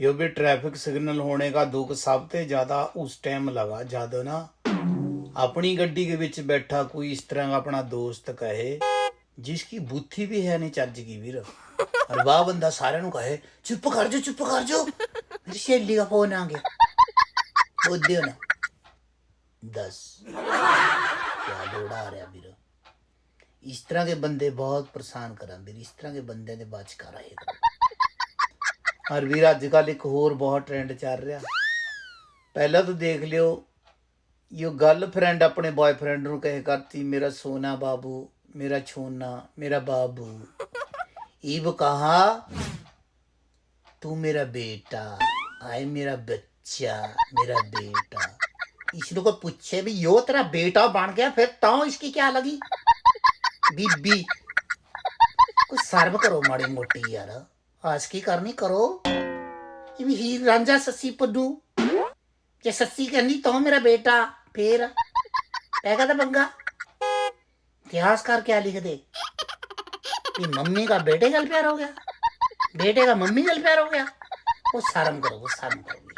यो भी traffic signal होने का दुख सबसे ज़्यादा उस टाइम लगा जब ना अपनी गड्डी के बीच बैठा कोई इस तरह का अपना दोस्त कहे जिसकी बुद्धि भी है नहीं चज की वीर और वाह बंदा सारे नु कहे चुप कर जो चुप कर जो मेरी सहेली का फोन आ गया बोलते हो ना दस क्या लोड़ा आ रहा वीर इस तरह के बंदे बहुत परेशान करा वीर इस तरह के बंदे ने बच कर आएगा ਹਰ ਵੀਰ ਅੱਜ ਕੱਲ ਇੱਕ ਹੋਰ ਬਹੁਤ ਟ੍ਰੈਂਡ ਚੱਲ ਰਿਹਾ। ਪਹਿਲਾਂ ਤਾਂ ਦੇਖ ਲਿਓ ਯੋ ਗਰਲਫ੍ਰੈਂਡ ਆਪਣੇ ਬॉयਫ੍ਰੈਂਡ ਨੂੰ ਕਹੇ ਕਰਤੀ, ਮੇਰਾ ਸੋਨਾ ਬਾਬੂ, ਮੇਰਾ ਛੋਨਾ, ਮੇਰਾ ਬਾਬੂ ਈਵ ਕਹਾ, ਤੂੰ ਮੇਰਾ ਬੇਟਾ, ਆਏ ਮੇਰਾ ਬੱਚਾ, ਮੇਰਾ ਬੇਟਾ। इसने को पूछे भी यो तेरा बेटा बन गया फिर तो इसकी क्या लगी बीबी कुछ सर्व करो माड़ी मोटी यार आज की करनी करो ये भी हीर रांझा सस्सी पद्दू जे सस्सी कहनी तो मेरा बेटा फिर पैगा था बंगा इतिहासकार क्या लिख दे कि मम्मी का बेटे गल प्यार हो गया बेटे का मम्मी गल प्यार हो गया वो शर्म करो वो शर्म करो